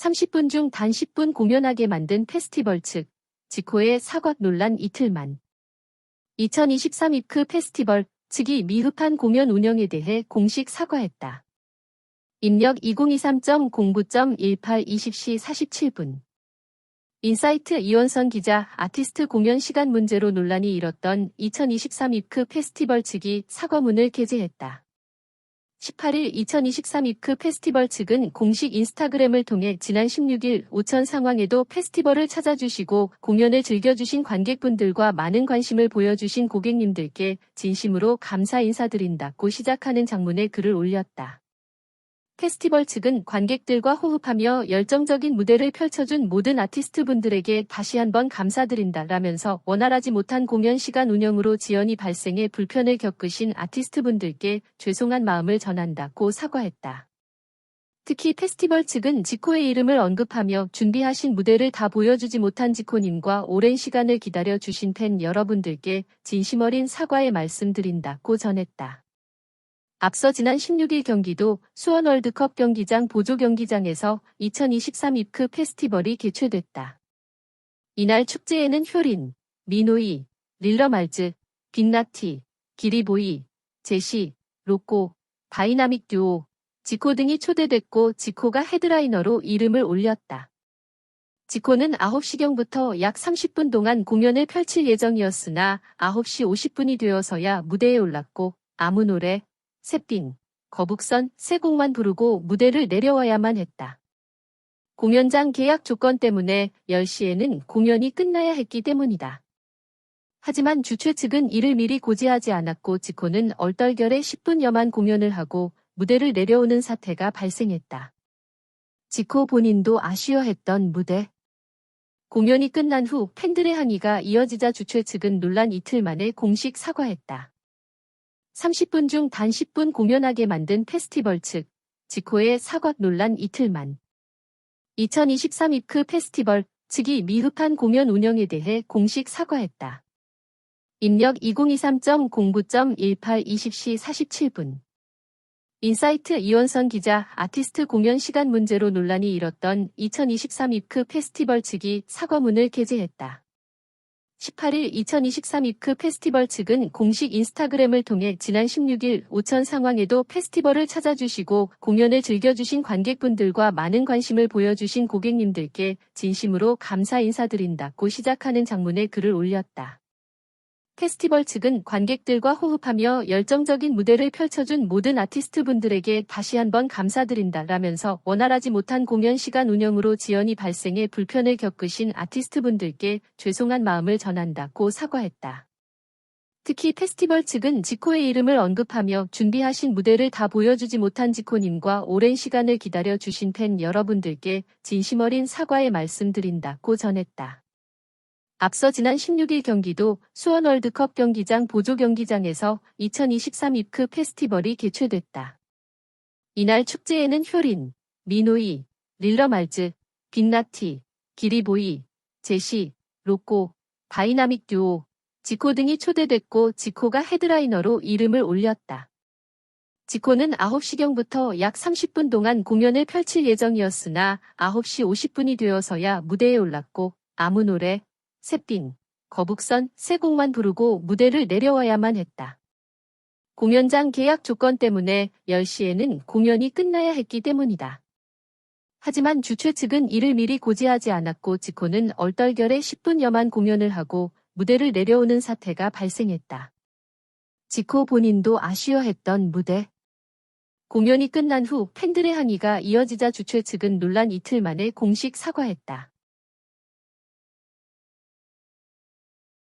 30분 중 단 10분 공연하게 만든 페스티벌 측, 지코의 사과 논란 이틀만. 2023 이크 페스티벌 측이 미흡한 공연 운영에 대해 공식 사과했다. 입력 2023.09.18 20시 47분. 인사이트 이원선 기자 아티스트 공연 시간 문제로 논란이 일었던 2023 이크 페스티벌 측이 사과문을 게재했다. 18일 2023 이크 페스티벌 측은 공식 인스타그램을 통해 지난 16일 오천 상황에도 페스티벌을 찾아주시고 공연을 즐겨주신 관객분들과 많은 관심을 보여주신 고객님들께 진심으로 감사 인사드린다고 시작하는 장문의 글을 올렸다. 페스티벌 측은 관객들과 호흡하며 열정적인 무대를 펼쳐준 모든 아티스트 분들에게 다시 한번 감사드린다 라면서 원활하지 못한 공연 시간 운영으로 지연이 발생해 불편을 겪으신 아티스트 분들께 죄송한 마음을 전한다고 사과했다. 특히 페스티벌 측은 지코의 이름을 언급하며 준비하신 무대를 다 보여주지 못한 지코님과 오랜 시간을 기다려 주신 팬 여러분들께 진심 어린 사과의 말씀드린다고 전했다. 앞서 지난 16일 경기도 수원 월드컵 경기장 보조 경기장에서 2023 입크 페스티벌이 개최됐다. 이날 축제에는 효린, 미노이, 릴러 말즈, 빅나티, 기리보이, 제시, 로꼬, 다이나믹 듀오, 지코 등이 초대됐고 지코가 헤드라이너로 이름을 올렸다. 지코는 9시경부터 약 30분 동안 공연을 펼칠 예정이었으나 9시 50분이 되어서야 무대에 올랐고 아무 노래, 샛빙, 거북선 세 곡만 부르고 무대를 내려와야만 했다. 공연장 계약 조건 때문에 10시에는 공연이 끝나야 했기 때문이다. 하지만 주최 측은 이를 미리 고지하지 않았고 지코는 얼떨결에 10분여만 공연을 하고 무대를 내려오는 사태가 발생했다. 지코 본인도 아쉬워했던 무대. 공연이 끝난 후 팬들의 항의가 이어지자 주최 측은 논란 이틀 만에 공식 사과했다. 30분 중 단 10분 공연하게 만든 페스티벌 측, 지코의 사과 논란 이틀만. 2023 이크 페스티벌 측이 미흡한 공연 운영에 대해 공식 사과했다. 입력 2023.09.18 20시 47분. 인사이트 이원선 기자 아티스트 공연 시간 문제로 논란이 일었던 2023 이크 페스티벌 측이 사과문을 게재했다. 18일 2023 이크 페스티벌 측은 공식 인스타그램을 통해 지난 16일 오천 상황에도 페스티벌을 찾아주시고 공연을 즐겨주신 관객분들과 많은 관심을 보여주신 고객님들께 진심으로 감사 인사드린다고 시작하는 장문의 글을 올렸다. 페스티벌 측은 관객들과 호흡하며 열정적인 무대를 펼쳐준 모든 아티스트 분들에게 다시 한번 감사드린다 라면서 원활하지 못한 공연 시간 운영으로 지연이 발생해 불편을 겪으신 아티스트 분들께 죄송한 마음을 전한다고 사과했다. 특히 페스티벌 측은 지코의 이름을 언급하며 준비하신 무대를 다 보여주지 못한 지코님과 오랜 시간을 기다려 주신 팬 여러분들께 진심 어린 사과의 말씀드린다고 전했다. 앞서 지난 16일 경기도 수원 월드컵 경기장 보조 경기장에서 2023 입크 페스티벌이 개최됐다. 이날 축제에는 효린, 미노이, 릴러 말즈, 빅나티, 기리보이, 제시, 로꼬, 다이나믹 듀오, 지코 등이 초대됐고 지코가 헤드라이너로 이름을 올렸다. 지코는 9시경부터 약 30분 동안 공연을 펼칠 예정이었으나 9시 50분이 되어서야 무대에 올랐고 아무 노래, 샛빙, 거북선 세 곡만 부르고 무대를 내려와야만 했다. 공연장 계약 조건 때문에 10시에는 공연이 끝나야 했기 때문이다. 하지만 주최 측은 이를 미리 고지하지 않았고 지코는 얼떨결에 10분여만 공연을 하고 무대를 내려오는 사태가 발생했다. 지코 본인도 아쉬워했던 무대. 공연이 끝난 후 팬들의 항의가 이어지자 주최 측은 논란 이틀 만에 공식 사과했다.